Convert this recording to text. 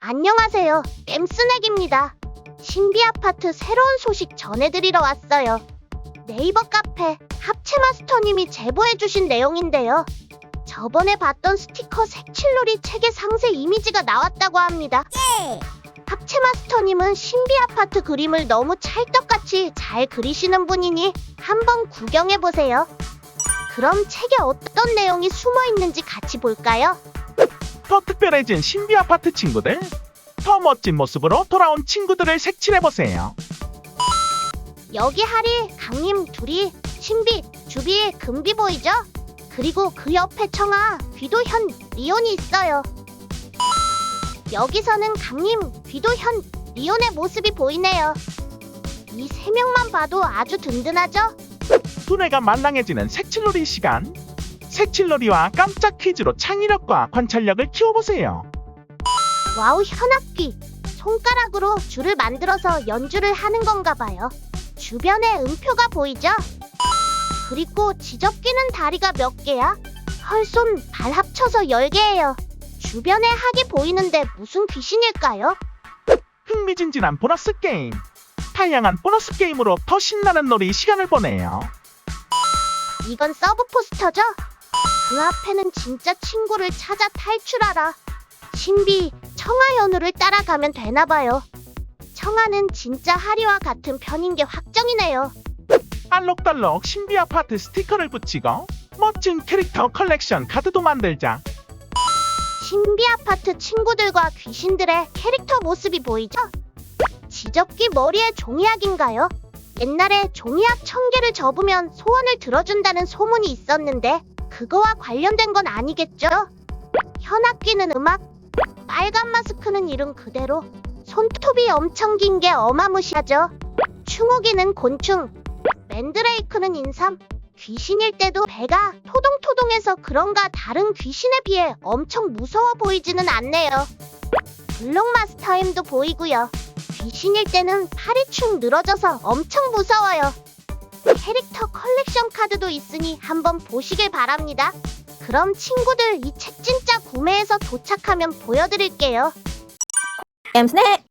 안녕하세요. 엠스넥입니다. 신비 아파트 새로운 소식 전해드리러 왔어요. 네이버 카페 합체 마스터님이 제보해주신 내용인데요. 저번에 봤던 스티커 색칠놀이 책의 상세 이미지가 나왔다고 합니다. 합체 마스터님은 신비 아파트 그림을 너무 찰떡같이 잘 그리시는 분이니 한번 구경해보세요. 그럼 책에 어떤 내용이 숨어 있는지 같이 볼까요? 더 특별해진 신비 아파트 친구들. 더 멋진 모습으로 돌아온 친구들을 색칠해보세요. 여기 하리, 강림 둘이 신비, 주비, 금비 보이죠? 그리고 그 옆에 청아, 귀도현, 리온이 있어요. 여기서는 강림, 귀도현, 리온의 모습이 보이네요. 이 세 명만 봐도 아주 든든하죠? 두뇌가 말랑해지는 색칠놀이 시간. 색칠놀이와 깜짝 퀴즈로 창의력과 관찰력을 키워보세요. 와우, 현악기. 손가락으로 줄을 만들어서 연주를 하는 건가 봐요. 주변에 음표가 보이죠? 그리고 지적기는 다리가 몇 개야? 헐손, 발 합쳐서 10개예요. 주변에 학이 보이는데 무슨 귀신일까요? 흥미진진한 보너스 게임. 다양한 보너스 게임으로 더 신나는 놀이 시간을 보내요. 이건 서브 포스터죠? 그 앞에는 진짜 친구를 찾아 탈출하라. 신비, 청아연우를 따라가면 되나봐요. 청아는 진짜 하리와 같은 편인 게 확정이네요. 알록달록 신비 아파트 스티커를 붙이고 멋진 캐릭터 컬렉션 카드도 만들자. 신비 아파트 친구들과 귀신들의 캐릭터 모습이 보이죠? 지적기 머리에 종이약인가요? 옛날에 종이약 천 개를 접으면 소원을 들어준다는 소문이 있었는데 그거와 관련된 건 아니겠죠? 현악기는 음악, 빨간 마스크는 이름 그대로, 손톱이 엄청 긴 게 어마무시하죠. 충호기는 곤충, 맨드레이크는 인삼, 귀신일 때도 배가 토동토동해서 그런가 다른 귀신에 비해 엄청 무서워 보이지는 않네요. 블록마스터 M도 보이고요. 귀신일 때는 팔이 축 늘어져서 엄청 무서워요. 캐릭터 컬렉션 카드도 있으니 한번 보시길 바랍니다. 그럼 친구들 이 책 진짜 구매해서 도착하면 보여드릴게요. 엠스넷